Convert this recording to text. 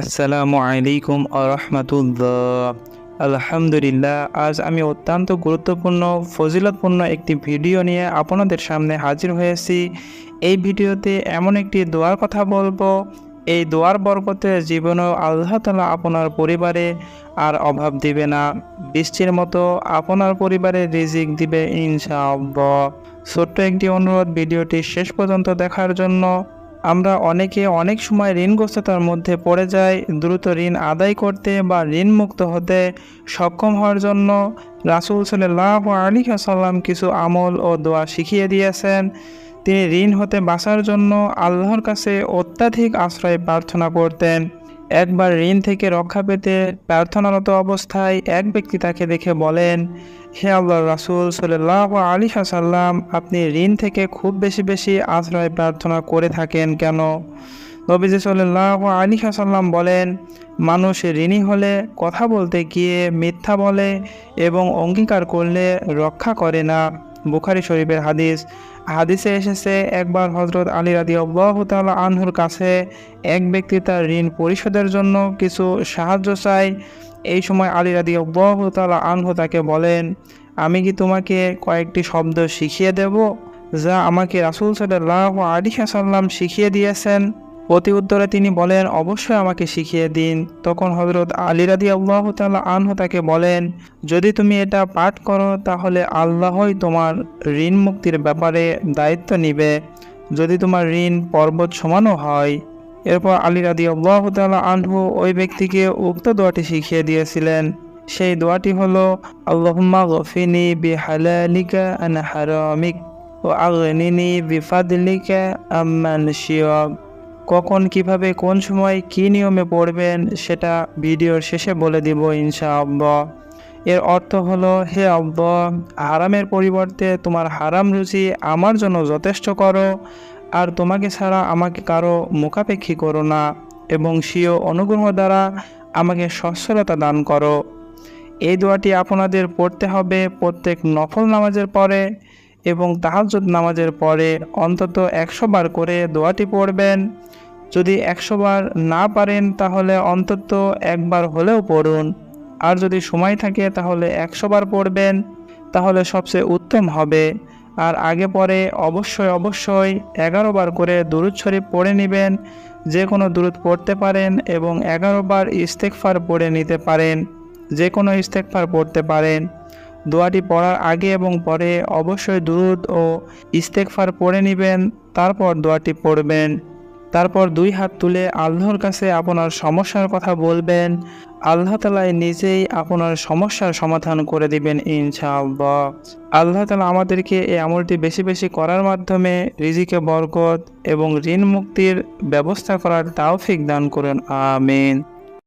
আসসালামু আলাইকুম আরহামাতুল্লাহ। আলহামদুলিল্লাহ, আজ আমি অত্যন্ত গুরুত্বপূর্ণ, ফজিলতপূর্ণ একটি ভিডিও নিয়ে আপনাদের সামনে হাজির হয়েছি। এই ভিডিওতে এমন একটি দোয়ার কথা বলব। এই দোয়ার বরকতে জীবনেও আল্লাহ তালা আপনার পরিবারে আর অভাব দিবে না। বৃষ্টির মতো আপনার পরিবারে রিজিক দিবে ইনশাআল্লাহ। ছোট্ট একটি অনুরোধ ভিডিওটি শেষ পর্যন্ত দেখার জন্য। আমরা অনেকে অনেক সময় ঋণগ্রস্ততার মধ্যে পড়ে যাই, দ্রুত ঋণ আদায় করতে বা ঋণ মুক্ত হতে সক্ষম হওয়ার জন্য রাসুল সাল্লাহ আলী সাল্লাম কিছু আমল ও দোয়া শিখিয়ে দিয়েছেন। তিনি ঋণ হতে বাঁচার জন্য আল্লাহর কাছে অত্যাধিক আশ্রয় প্রার্থনা করতেন। একবার ঋণ থেকে রক্ষা পেতে প্রার্থনারত অবস্থায় এক ব্যক্তি তাকে দেখে বলেন, হে আল্লাহ রাসুল সাল্লাহ আলী সাল্লাম আপনি ঋণ থেকে খুব বেশি বেশি আশ্রয় প্রার্থনা করে থাকেন কেন? নবীজি সাল্লাহ আলী সাল্লাম বলেন, মানুষ ঋণী হলে কথা বলতে গিয়ে মিথ্যা বলে এবং অঙ্গীকার করলে রক্ষা করে না। বুখারি শরীফের হাদিস হাদিসে এসেছে, একবার হজরত আলী রাদি আল্লাহ আনহুর কাছে এক ব্যক্তি তার ঋণ পরিশোধের জন্য কিছু সাহায্য চায়। এই সময় আলী রাদি আল্লাহ আনহু তাকে বলেন, আমি কি তোমাকে কয়েকটি শব্দ শিখিয়ে দেব যা আমাকে রাসুল সাল্লাহ আলী সাল্লাম শিখিয়ে দিয়েছেন? প্রতি উত্তরে তিনি বলেন, অবশ্যই আমাকে শিখিয়ে দিন। তখন হজরত আলী রাদি আল্লাহ আনহু তাকে বলেন, যদি তুমি এটা পাঠ করো, তাহলে আল্লাহই তোমার ঋণ মুক্তির ব্যাপারে দায়িত্ব নিবে। যদি তোমার ঋণ পর্বত সমানও হয়। এরপর আলী রাদি আল্লাহ তাল্লাহ আনহু ওই ব্যক্তিকে উক্ত দোয়াটি শিখিয়ে দিয়েছিলেন। সেই দোয়াটি হলো, আল্লাহুম্মা গফিনি বি হালালিকা আন হারামিক ও আগনিনি বিফাদলিকা আম্মান শিয়ব কখন, কীভাবে, কোন সময় কি নিয়মে পড়বেন সেটা ভিডিওর শেষে বলে দিব ইনশাআল্লাহ। এর অর্থ হলো, হে আব্বা হারামের পরিবর্তে তোমার হারাম রুচি আমার জন্য যথেষ্ট করো, আর তোমাকে ছাড়া আমাকে কারও মুখাপেক্ষী করো না, এবং স্বীয় অনুগ্রহ দ্বারা আমাকে সচ্ছলতা দান করো। এই দোয়াটি আপনাদের পড়তে হবে প্রত্যেক নফল নামাজের পরে। এবং তাহাজ্জুদ নামাজের পরে অন্তত একশো বার করে দোয়াটি পড়বেন। যদি একশো বার না পারেন, তাহলে অন্তত একবার হলেও পড়ুন। আর যদি সময় থাকে, তাহলে একশো বার পড়বেন। তাহলে সবচেয়ে উত্তম হবে। আর আগে পরে অবশ্যই অবশ্যই এগারো বার করে দুরুদ শরীফ পড়ে নেবেন। যে কোনো দুরুদ পড়তে পারেন এবং এগারো বার ইস্তেকফার পড়ে নিতে পারেন। যে কোনো ইস্তেকফার পড়তে পারেন। দোয়াটি পড়ার আগে এবং পরে অবশ্যই দুরুদ ও ইস্তেকফার পড়ে নেবেন, তারপর দোয়াটি পড়বেন। তারপর দুই হাত তুলে আল্লাহর কাছে আপনার সমস্যার কথা বলবেন। আল্লাহ তালাই নিজেই আপনার সমস্যার সমাধান করে দিবেন ইনশাআল্লাহ। আল্লাহ তালা আমাদেরকে এই আমলটি বেশি বেশি করার মাধ্যমে রিজিকে বরকত এবং ঋণ মুক্তির ব্যবস্থা করার তাওফিক দান করুন, আমিন।